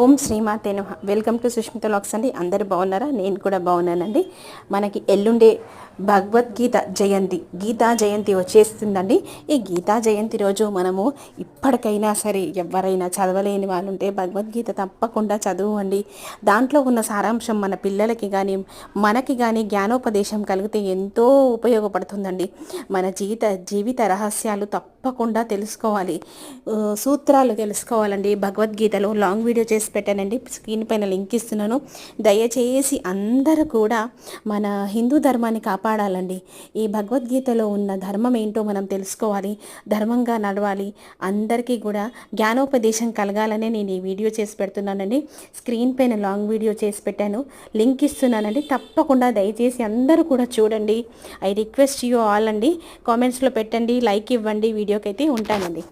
ఓం శ్రీమాతే welcome to Sushmita lakhs అండి. అందరు బాగున్నారా? నేను కూడా బాగున్నానండి. మనకి ఎల్లుండే భగవద్గీత జయంతి గీతా జయంతి వచ్చేస్తుందండి. ఈ గీతా జయంతి రోజు మనము ఇప్పటికైనా సరే ఎవరైనా చదవలేని వాళ్ళు ఉంటే భగవద్గీత తప్పకుండా చదవండి. దాంట్లో ఉన్న సారాంశం మన పిల్లలకి కానీ మనకి కానీ జ్ఞానోపదేశం కలిగితే ఎంతో ఉపయోగపడుతుందండి. మన జీవిత జీవిత రహస్యాలు తప్పకుండా తెలుసుకోవాలి. సూత్రాలు తెలుసుకోవాలండి. భగవద్గీతలో లాంగ్ వీడియో చేసి పెట్టానండి. స్క్రీన్ పైన లింక్ ఇస్తున్నాను. దయచేసి అందరూ కూడా మన హిందూ ధర్మాన్ని కాపాడాలండి. ఈ భగవద్గీతలో ఉన్న ధర్మం ఏంటో మనం తెలుసుకోవాలి ధర్మంగా నడవాలి. అందరికీ కూడా జ్ఞానోపదేశం కలగాలనే నేను ఈ వీడియో చేసి పెడుతున్నానండి. స్క్రీన్ పైన లాంగ్ వీడియో చేసి పెట్టాను. లింక్ ఇస్తున్నానండి. తప్పకుండా దయచేసి అందరూ కూడా చూడండి. ఐ రిక్వెస్ట్ యూ ఆల్ అండి. కామెంట్స్లో పెట్టండి లైక్ ఇవ్వండి. వీడియోకి అయితే ఉంటానండి.